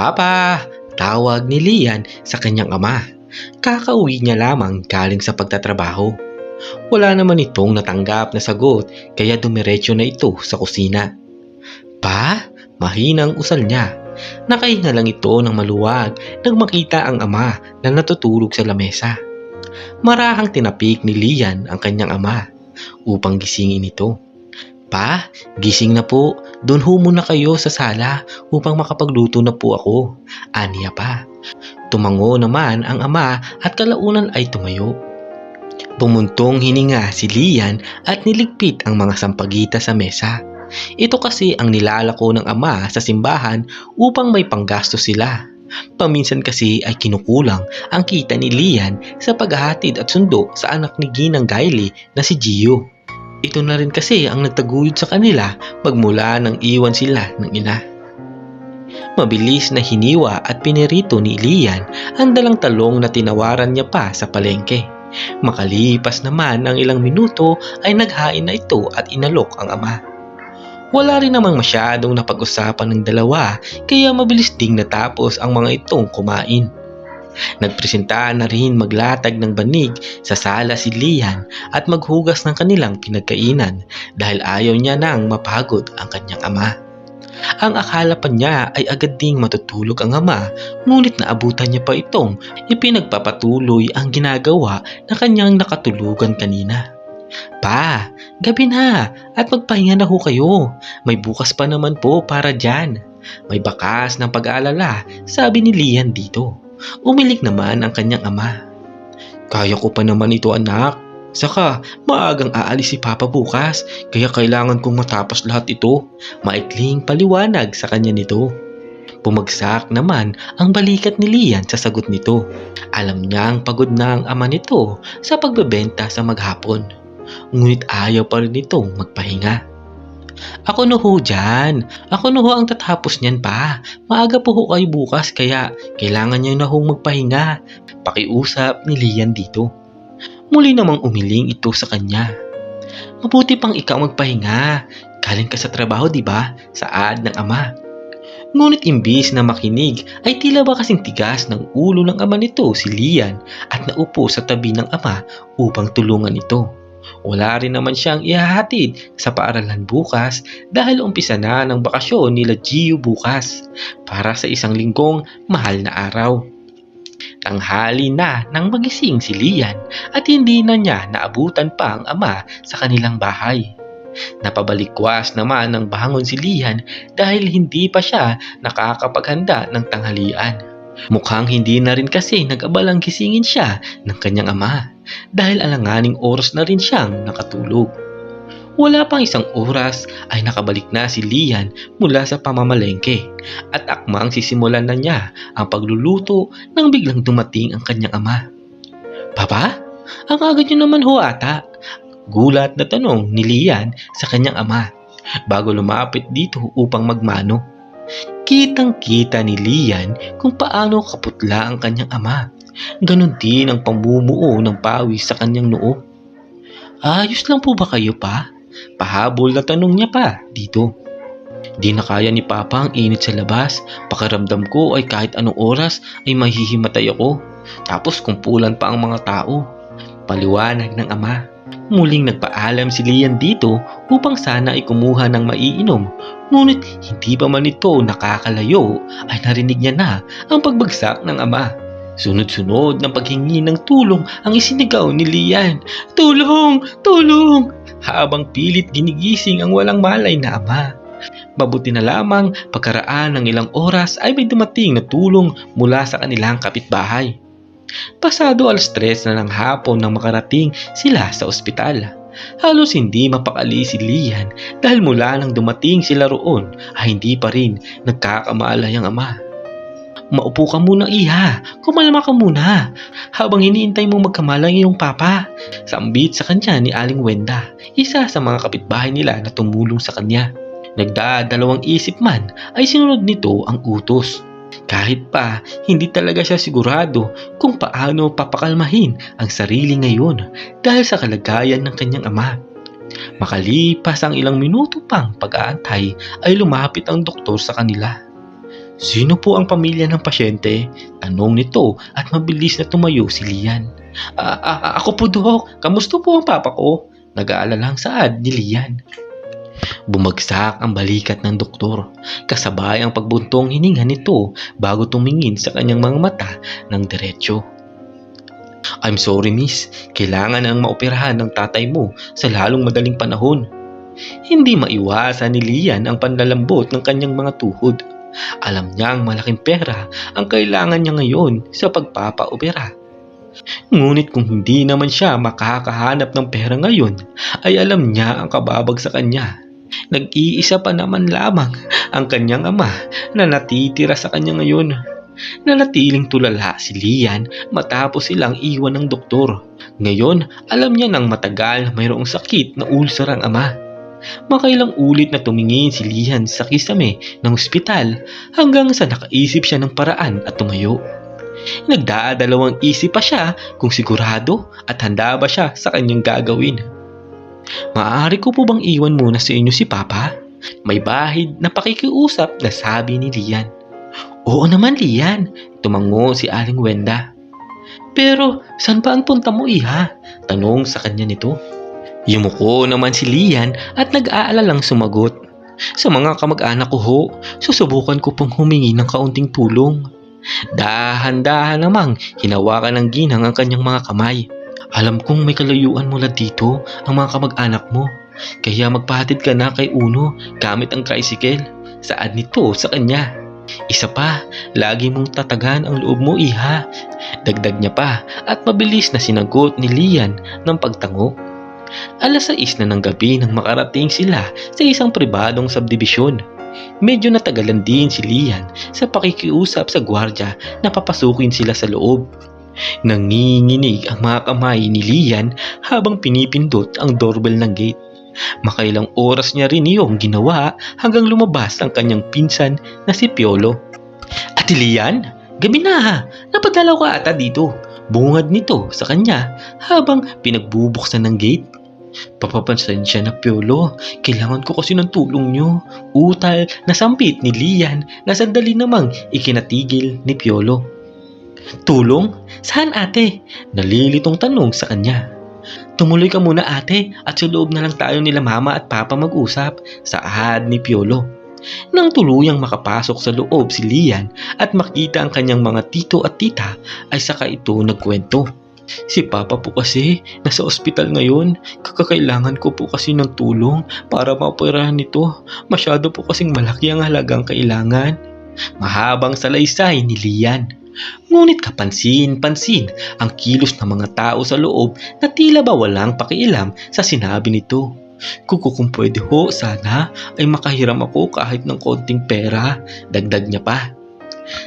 Papa! Tawag ni Lian sa kanyang ama. Kakauwi niya lamang galing sa pagtatrabaho. Wala naman itong natanggap na sagot kaya dumiretso na ito sa kusina. Pa? Mahinang usal niya. Nakahinga lang ito ng maluwag nang makita ang ama na natutulog sa lamesa. Marahang tinapik ni Lian ang kanyang ama upang gisingin ito. Pa, gising na po. Doon ho muna kayo sa sala upang makapagluto na po ako. Aniya pa. Tumango naman ang ama at kalaunan ay tumayo. Pumuntong hininga si Lian at niligpit ang mga sampagita sa mesa. Ito kasi ang nilalako ng ama sa simbahan upang may panggasto sila. Paminsan kasi ay kinukulang ang kita ni Lian sa paghahatid at sundo sa anak ni Ginang Gailey na si Gio. Ito na rin kasi ang nagtaguyod sa kanila magmula nang iwan sila ng ina. Mabilis na hiniwa at pinirito ni Lian ang dalang talong na tinawaran niya pa sa palengke. Makalipas naman ang ilang minuto ay naghain na ito at inalok ang ama. Wala rin namang masyadong napag-usapan ng dalawa kaya mabilis ding natapos ang mga itong kumain. Nagpresenta na rin maglatag ng banig sa sala si Lian at maghugas ng kanilang pinagkainan dahil ayaw niya nang mapagod ang kanyang ama. Ang akala pa niya ay agad ding matutulog ang ama ngunit naabutan niya pa itong ipinagpapatuloy ang ginagawa na kanyang nakatulugan kanina. Pa, gabi na at magpahinga na ho kayo. May bukas pa naman po para dyan. May bakas ng pag-aalala, sabi ni Lian dito. Umilik naman ang kanyang ama. Kaya ko pa naman ito anak. Saka, maagang aalis si Papa bukas, kaya kailangan kong matapos lahat ito. Maikling paliwanag sa kanya nito. Pumagsak naman ang balikat ni Lian sa sagot nito. Alam niyang pagod na ang ama nito sa pagbebenta sa maghapon. Ngunit ayaw pa rin itong magpahinga. Ako no ho dyan. Ako no ho ang tatapos niyan pa. Maaga po ho kayo bukas kaya kailangan niyo na hong magpahinga. Pakiusap ni Lian dito. Muli namang umiling ito sa kanya. Mabuti pang ikaw magpahinga. Galing ka sa trabaho, di ba? Saad ng ama. Ngunit imbis na makinig ay tila ba kasing tigas ng ulo ng ama nito si Lian at naupo sa tabi ng ama upang tulungan ito. Wala rin naman siyang ihahatid sa paaralan bukas dahil umpisa na ng bakasyon nila Gio bukas para sa isang linggong mahal na araw. Tanghali na nang magising si Lian at hindi na niya naabutan pa ang ama sa kanilang bahay. Napabalikwas naman ng bangon si Lian dahil hindi pa siya nakakapaghanda ng tanghalian. Mukhang hindi na rin kasi nag-abalang gisingin siya ng kanyang ama dahil alanganing oras na rin siyang nakatulog. Wala pang isang oras ay nakabalik na si Lian mula sa pamamalengke at akmang sisimulan na niya ang pagluluto nang biglang dumating ang kanyang ama. Papa? Ang agad niyo naman ho ata. Gulat na tanong ni Lian sa kanyang ama bago lumapit dito upang magmano. Kitang-kita ni Lian kung paano kaputla ang kanyang ama. Ganon din ang pamumuo ng pawis sa kanyang noo. Ayos lang po ba kayo pa? Pahabol na tanong niya pa dito. Di na kaya ni Papa ang init sa labas. Pakiramdam ko ay kahit anong oras ay mahihimatay ako. Tapos kumpulan pa ang mga tao. Paliwanag ng ama. Muling nagpaalam si Lian dito upang sana ay kumuha ng maiinom. Ngunit hindi pa man ito nakakalayo ay narinig niya na ang pagbagsak ng ama. Sunod-sunod ng paghingi ng tulong ang isinigaw ni Lian. Tulong! Tulong! Habang pilit ginigising ang walang malay na ama. Mabuti na lamang pagkaraan ng ilang oras ay may dumating na tulong mula sa kanilang kapitbahay. Pasado alas tres na ng hapon nang makarating sila sa ospital. Halos hindi mapakali si Lian dahil mula nang dumating sila roon ay hindi pa rin nagkakamalay ang ama. Maupo ka muna iha, kumalma ka muna, habang iniintay mo magkamalang iyong papa. Sambit sa kanya ni Aling Wenda, isa sa mga kapitbahay nila na tumulong sa kanya. Nagdadalawang isip man ay sinunod nito ang utos. Kahit pa hindi talaga siya sigurado kung paano papakalmahin ang sarili ngayon dahil sa kalagayan ng kanyang ama. Makalipas ang ilang minuto pang pag-aantay ay lumapit ang doktor sa kanila. Sino po ang pamilya ng pasyente? Tanong nito at mabilis na tumayo si Lian. "A- a- ako po, Dok. Kamusta po ang papa ko? Nag-aalala ang saad ni Lian. Bumagsak ang balikat ng doktor, kasabay ang pagbuntong hininga nito bago tumingin sa kanyang mga mata ng diretsyo. I'm sorry miss, kailangan ang maoperahan ng tatay mo sa lalong madaling panahon. Hindi maiwasan ni Lian ang panlalambot ng kanyang mga tuhod. Alam niyang malaking pera ang kailangan niya ngayon sa pagpapaopera. Ngunit kung hindi naman siya makakahanap ng pera ngayon, ay alam niya ang kababag sa kanya. Nag-iisa pa naman lamang ang kanyang ama na natitira sa kanya ngayon. Nanatiling tulala si Lian matapos silang iwan ng doktor. Ngayon, alam niya ng matagal mayroong sakit na ulcer ang ama. Makailang ulit na tumingin si Lian sa kisame ng ospital hanggang sa nakaisip siya ng paraan at tumayo. Nagdadalawang isip pa siya kung sigurado at handa ba siya sa kanyang gagawin. Maaari ko po bang iwan muna sa inyo si Papa? May bahid na pakikiusap na sabi ni Lian. Oo naman Lian, tumango si Aling Wenda. Pero saan ba ang punta mo iha? Tanong sa kanya nito. Yumuko naman si Lian at nag-aalalang sumagot. Sa mga kamag-anak ko ho, susubukan ko pong humingi ng kaunting tulong. Dahan-dahan namang hinawakan ng ginang ang kanyang mga kamay. Alam kong may kalayuan mula dito ang mga kamag-anak mo. Kaya magpahatid ka na kay Uno gamit ang tricycle. Saad nito sa kanya. Isa pa, lagi mong tatagan ang loob mo iha. Dagdag niya pa at mabilis na sinagot ni Lian ng pagtango. Alas 6 na ng gabi nang makarating sila sa isang pribadong subdivision. Medyo natagalan din si Lian sa pakikiusap sa gwardya na papasukin sila sa loob. Nanginginig ang mga kamay ni Lian habang pinipindot ang doorbell ng gate. Makailang oras niya rin iyong ginawa hanggang lumabas ang kanyang pinsan na si Piolo. Ate Lian, gabi na ha, napadalaw ka ata dito. Bungad nito sa kanya habang pinagbubuksan ng gate. Papapansin siya na Piolo, kailangan ko kasi ng tulong niyo. Utal na sampit ni Lian na sandali namang ikinatigil ni Piolo. Tulong? Saan ate? Nalilitong tanong sa kanya. Tumuloy ka muna ate at sa loob na lang tayo nila mama at papa mag-usap sa ahad ni Piolo. Nang tuluyang makapasok sa loob si Lian at makita ang kanyang mga tito at tita ay saka ito nagkwento. Si Papa po kasi nasa ospital ngayon. Kakakailangan ko po kasi ng tulong para maoperahan nito. Masyado po kasing malaki ang halagang kailangan. Mahabang salaysay ni Lian. Ngunit kapansin-pansin ang kilos ng mga tao sa loob na tila ba walang pakialam sa sinabi nito. Kuko kung pwede ho, sana ay makahiram ako kahit ng konting pera. Dagdag niya pa.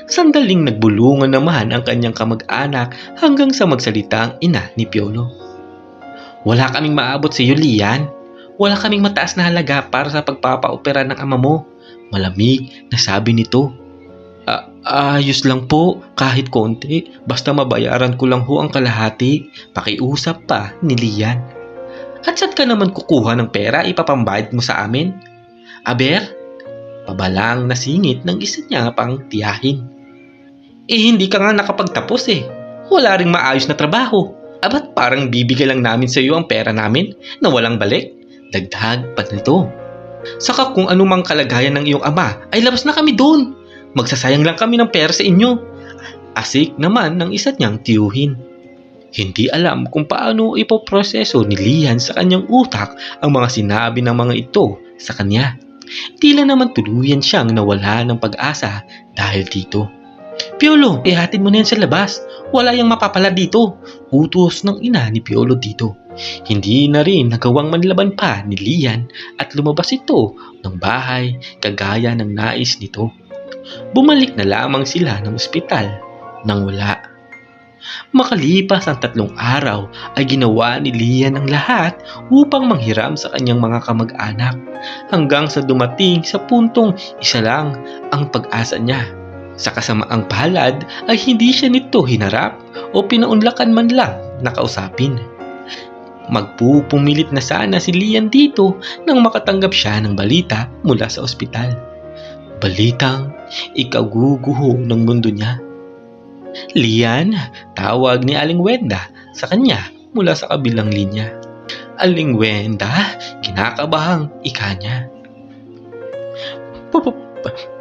Sandaling nagbulungan naman ang kanyang kamag-anak hanggang sa magsalita ang ina ni Piolo. Wala kaming maabot sa iyo, Lian. Wala kaming mataas na halaga para sa pagpapaopera ng ama mo. Malamig na sabi nito. "A- ayos lang po, kahit konti. Basta mabayaran ko lang ho ang kalahati. Pakiusap pa ni Lian. At saan ka naman kukuha ng pera ipapambayad mo sa amin? Aber, pabalang nasingit ng isa niya pang tiyahin. Eh hindi ka nga nakapagtapos eh. Wala ring maayos na trabaho. Abat parang bibigay lang namin sa iyo ang pera namin na walang balik? Dagdag pa nito. Saka kung anumang kalagayan ng iyong ama ay labas na kami doon. Magsasayang lang kami ng pera sa inyo. Asik naman ng isa niyang tiyuhin. Hindi alam kung paano ipoproseso ni Lian sa kanyang utak ang mga sinabi ng mga ito sa kanya. Tila naman tuluyan siyang nawala ng pag-asa dahil dito. Piolo, ihatid mo na yan sa labas. Wala yang mapapala dito. Utos ng ina ni Piolo dito. Hindi na rin nagawang manlaban pa ni Lian at lumabas ito ng bahay kagaya ng nais nito. Bumalik na lamang sila ng ospital nang wala. Makalipas ang tatlong araw ay ginawa ni Lian ang lahat upang manghiram sa kanyang mga kamag-anak hanggang sa dumating sa puntong isa lang ang pag-asa niya. Sa kasamaang palad ay hindi siya nito hinarap o pinaunlakan man lang na kausapin. Magpupumilit na sana si Lian dito nang makatanggap siya ng balita mula sa ospital. Balitang ikaguguho ng mundo niya. Lian, tawag ni Aling Wenda sa kanya mula sa kabilang linya. Aling Wenda, kinakabahang ika niya. Pa- pa- pa-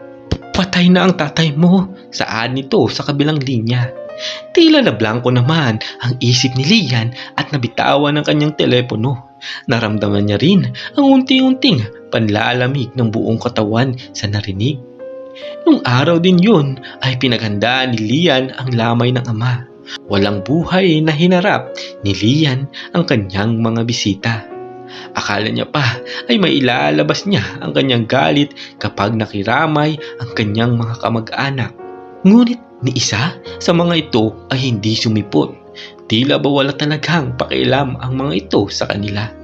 Patay na ang tatay mo, saan nito sa kabilang linya. Tila na blanco naman ang isip ni Lian at nabitawan ng kanyang telepono. Naramdaman niya rin ang unti-unting panlalamig ng buong katawan sa narinig. Nung araw din yun ay pinaghandaan ni Lian ang lamay ng ama. Walang buhay na hinarap ni Lian ang kanyang mga bisita. Akala niya pa ay mailalabas niya ang kanyang galit kapag nakiramay ang kanyang mga kamag-anak. Ngunit ni isa sa mga ito ay hindi sumipot. Tila ba wala talagang pakialam ang mga ito sa kanila.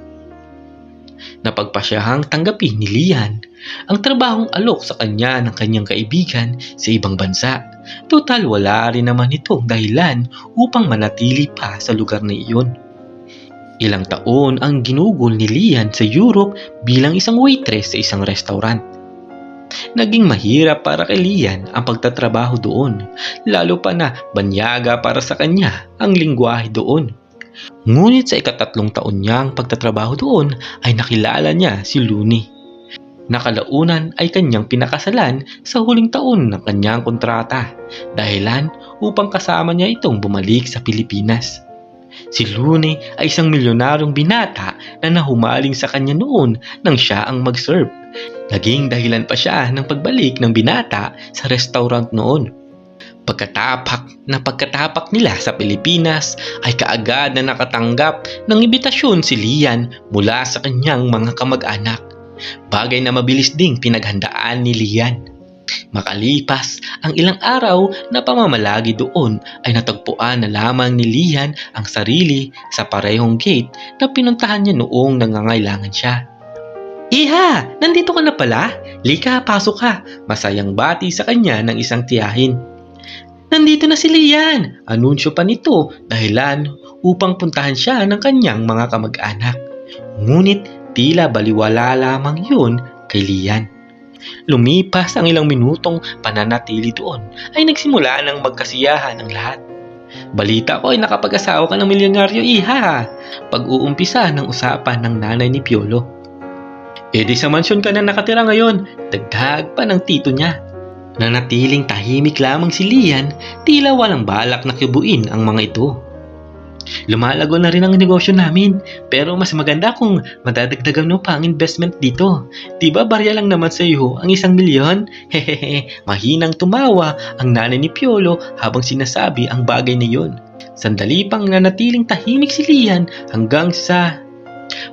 Napagpasyahang tanggapin ni Lian ang trabahong alok sa kanya ng kanyang kaibigan sa ibang bansa. Total wala rin naman itong dahilan upang manatili pa sa lugar na iyon. Ilang taon ang ginugol ni Lian sa Europe bilang isang waitress sa isang restaurant. Naging mahirap para kay Lian ang pagtatrabaho doon, lalo pa na banyaga para sa kanya ang lingwahe doon. Ngunit sa ikatatlong taon niyang pagtatrabaho doon ay nakilala niya si Looney. Nakalaunan ay kanyang pinakasalan sa huling taon ng kanyang kontrata dahilan upang kasama niya itong bumalik sa Pilipinas. Si Looney ay isang milyonaryong binata na nahumaling sa kanya noon nang siya ang mag-serve. Naging dahilan pa siya ng pagbalik ng binata sa restaurant noon. Pagkatapak na pagkatapak nila sa Pilipinas ay kaagad na nakatanggap ng imbitasyon si Lian mula sa kanyang mga kamag-anak. Bagay na mabilis ding pinaghandaan ni Lian. Makalipas ang ilang araw na pamamalagi doon ay natagpuan na lamang ni Lian ang sarili sa parehong gate na pinuntahan niya noong nangangailangan siya. Iha! Nandito ka na pala? Lika, pasok ka. Masayang bati sa kanya ng isang tiyahin. Nandito na si Lian! Anunsyo pa nito dahilan upang puntahan siya ng kanyang mga kamag-anak. Ngunit tila baliwala lamang yun kay Lian. Lumipas ang ilang minutong pananatili doon ay nagsimula ng magkasiyahan ang lahat. Balita ko ay nakapag-asawa ka ng milyonaryo iha. Pag-uumpisa ng usapan ng nanay ni Piolo. E di sa mansyon ka na nakatira ngayon, dagdag pa ng tito niya. Nanatiling tahimik lamang si Lian, tila walang balak na kibuin ang mga ito. Lumalago na rin ang negosyo namin, pero mas maganda kung madadagdagan mo pa ang investment dito. Diba barya lang naman sa iyo ang isang milyon? Hehehe, mahinang tumawa ang nanay ni Piolo habang sinasabi ang bagay na yon. Sandali pang nanatiling tahimik si Lian hanggang sa...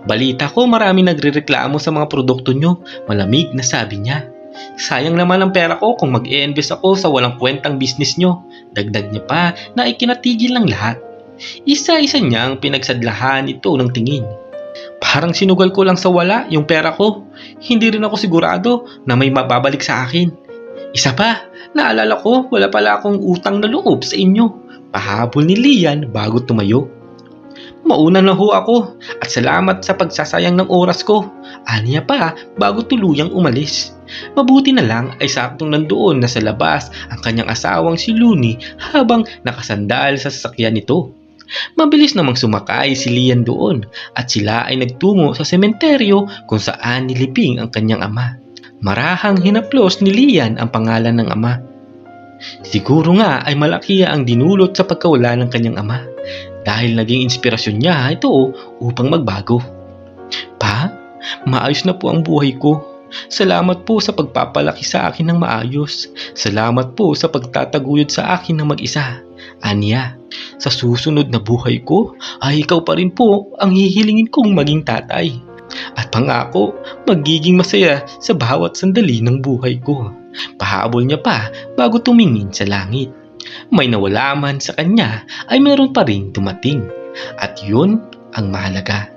Balita ko marami nagrereklamo sa mga produkto nyo, malamig na sabi niya. Sayang naman ang pera ko kung mag-i-invest ako sa walang kwentang business nyo. Dagdag niya pa na ikinatigil ng lahat. Isa-isa niyang pinagsadlahan ito ng tingin. Parang sinugal ko lang sa wala yung pera ko. Hindi rin ako sigurado na may mababalik sa akin. Isa pa, naalala ko wala pala akong utang na loob sa inyo. Pahabol ni Lian bago tumayo. Mauna na ho ako at salamat sa pagsasayang ng oras ko. Aniya pa bago tuluyang umalis. Mabuti na lang ay saktong nandoon na sa labas ang kanyang asawang si Looney habang nakasandal sa sasakyan nito. Mabilis namang sumakay si Lian doon at sila ay nagtungo sa sementeryo kung saan nilibing ang kanyang ama. Marahang hinaplos ni Lian ang pangalan ng ama. Siguro nga ay malaki ang dinulot sa pagkawala ng kanyang ama dahil naging inspirasyon niya ito upang magbago. Pa, maayos na po ang buhay ko. Salamat po sa pagpapalaki sa akin ng maayos. Salamat po sa pagtataguyod sa akin ng mag-isa. Anya, sa susunod na buhay ko ay ikaw pa rin po ang hihilingin kong maging tatay. At pangako, magiging masaya sa bawat sandali ng buhay ko. Pahabol niya pa bago tumingin sa langit. May nawala man sa kanya ay meron pa rin dumating. At yun ang mahalaga.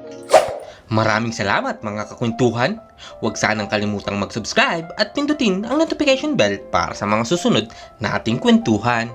Maraming salamat mga kakwentuhan. Huwag sanang kalimutang mag-subscribe at pindutin ang notification bell para sa mga susunod na ating kwentuhan.